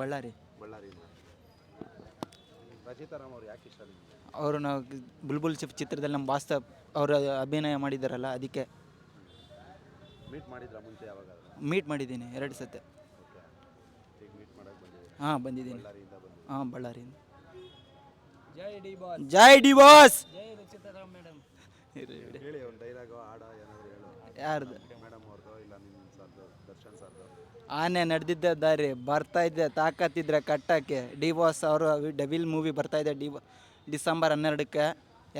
ಬಳ್ಳಾರಿ. ಯಾಕೆ ಅವರು ನಾವು ಬುಲ್ಬುಲ್ ಚಿಪ್ ಚಿತ್ರದಲ್ಲಿ ನಮ್ಮ ವಾಸ್ತವ ಅವರು ಅಭಿನಯ ಮಾಡಿದ್ದಾರಲ್ಲ ಅದಕ್ಕೆ. ಮೀಟ್ ಮಾಡಿದ್ರಾ ಮೀಟ್ ಮಾಡಿದ್ದೀನಿ ಎರಡು ಸತೆ. ಮೀಟ್ ಮಾಡಕ್ಕೆ ಹಾಂ ಬಂದಿದ್ದೀನಿ. ಬಳ್ಳಾರಿಯಿಂದ ಹಾಂ ಬಳ್ಳಾರಿಯಿಂದ. ಜೈ ಡಿ ಬಾಸ್. ಹೇಳಿ ಒಂದು ಡೈಲಾಗು ಹಾಡ ಏನಾದರೂ ಹೇಳು. ಯಾರ್ದು? ಮೇಡಮ್ ಅವ್ರದ್ದು ಇಲ್ಲ ನಿಮ್ಮ ಸರ್ದು ದರ್ಶನ್ ಸರ್ದು? ಆನೆ ನಡೆದಿದ್ದ ದಾರಿ ಬರ್ತಾ ಇದ್ದೆ ತಾಕತ್ತಿದ್ರೆ ಕಟ್ಟಕ್ಕೆ. ಡಿ ಬಾಸ್ ಅವರು ಡಬಿಲ್ ಮೂವಿ ಬರ್ತಾ ಇದೆ ಡಿ ಡಿಸೆಂಬರ್ ಹನ್ನೆರಡಕ್ಕೆ.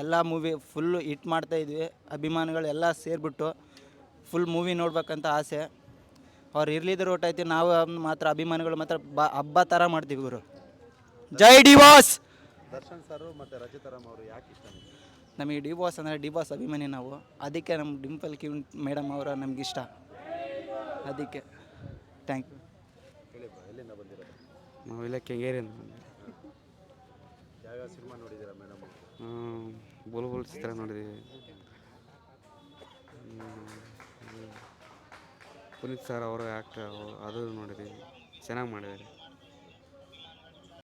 ಎಲ್ಲ ಮೂವಿ ಫುಲ್ಲು ಹಿಟ್ ಮಾಡ್ತಾ ಇದ್ವಿ. ಅಭಿಮಾನಿಗಳು ಎಲ್ಲ ಸೇರಿಬಿಟ್ಟು ಫುಲ್ ಮೂವಿ ನೋಡ್ಬೇಕಂತ ಆಸೆ. ಅವ್ರು ಇರ್ಲಿದ್ರೆ ಐತಿ ನಾವು ಮಾತ್ರ ಅಭಿಮಾನಿಗಳು ಮಾತ್ರ ಬ ಹಬ್ಬ ಥರ ಮಾಡ್ತೀವಿ ಗುರು. ಜೈ ಡಿ ಬಾಸ್ ದರ್ಶನ್ ಸರ್ ಮತ್ತು ರಚಿತಾರಾಮ್ ಅವರು ಯಾಕೆ ಇಷ್ಟ ನಿಮ್ಗೆ? ನಮಗೆ ಡಿ ಬಾಸ್ ಅಂದರೆ ಡಿ ಬಾಸ್ ಅಭಿಮಾನಿ ನಾವು. ಅದಕ್ಕೆ ನಮ್ಮ ಡಿಂಪಲ್ ಕಿಮ್ ಮೇಡಮ್ ಅವರ ನಮಗಿಷ್ಟ ಅದಕ್ಕೆ. ಥ್ಯಾಂಕ್ ಯು ಹೇಳಿ bro, ಎಲ್ಲಿಂದ ಬಂದಿರೋದು? ನಾವು ಇಲ್ಲ ಕೆಂಗೇರಿಯಿಂದ ಯಾವ್ಯಾವ ಸಿನಿಮಾ ನೋಡಿದ್ದೀರಾ ಮೇಡಮ್ ಬುಲ್ಬುಲ್ ಚಿತ್ರ ನೋಡಿದ್ದೀವಿ. ಪುನೀತ್ ಸರ್ ಅವರು ಆ್ಯಕ್ಟರ್ ಅದು ನೋಡಿದ್ದೀವಿ. ಚೆನ್ನಾಗಿ ಮಾಡಿದ್ದಾರೆ.